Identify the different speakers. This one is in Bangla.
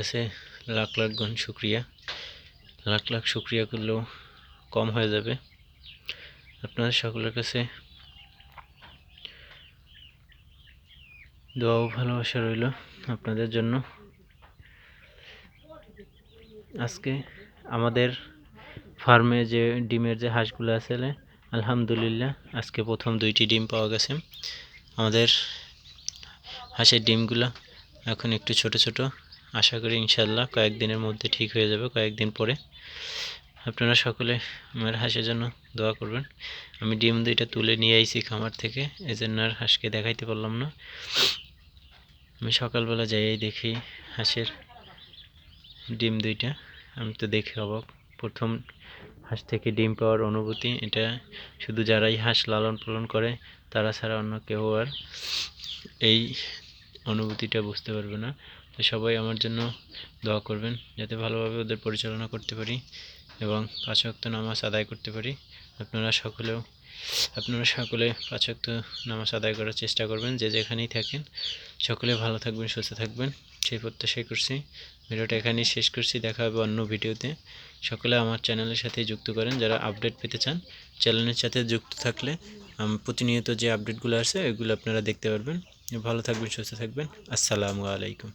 Speaker 1: কাছে লাখ লাখ গুণ শুক্রিয়া। লাখ লাখ শুক্রিয়া করলেও কম হয়ে যাবে। আপনাদের সকলের কাছে দোয়া ও ভালোবাসা রইল আপনাদের জন্য। আজকে আমাদের ফার্মে যে ডিমের যে হাঁসগুলো আছে, আলহামদুলিল্লাহ আজকে প্রথম দুইটি ডিম পাওয়া গেছে। আমাদের হাঁসের ডিমগুলো এখন একটু ছোট ছোট। আশা করি ইনশাল্লাহ কয়েকদিনের মধ্যে ঠিক হয়ে যাবে, কয়েকদিন পরে। আপনারা সকলে আমার হাঁসের জন্য দোয়া করবেন। আমি ডিম দুইটা তুলে নিয়ে আইছি খামার থেকে এই জন্য আর হাঁসকে দেখাইতে পারলাম না। আমি সকালবেলা যাই দেখি হাঁসের ডিম দুইটা। আমি তো দেখে অবাক। প্রথম হাঁস থেকে ডিম পাওয়ার অনুভূতি এটা। শুধু যারাই হাঁস লালন পালন করে, তারা ছাড়া অন্য কেউ আর এই অনুভূতিটা বুঝতে পারবে না। তো সবাই আমার জন্য দোয়া করবেন যাতে ভালোভাবে ওদের পরিচালনা করতে পারি এবং পাঁচ ওয়াক্ত নামাজ আদায় করতে পারি। আপনারা সকলেও, আপনারা সকলে পাঁচ ওয়াক্ত নামাজ আদায় করার চেষ্টা করবেন যে যেখানেই থাকেন। সকলে ভালো থাকবেন, সুস্থ থাকবেন। সেই প্রত্যাশাই করছি। ভিডিওটা এখানেই শেষ করছি। দেখা হবে অন্য ভিডিওতে। সকলে আমার চ্যানেলের সাথে যুক্ত করেন। যারা আপডেট পেতে চান, চ্যানেলের সাথে যুক্ত থাকলে প্রতিনিয়ত যে আপডেটগুলো আছে ওইগুলো আপনারা দেখতে পারবেন। ভালো থাকবেন, সুস্থ থাকবেন। আসসালামু আলাইকুম।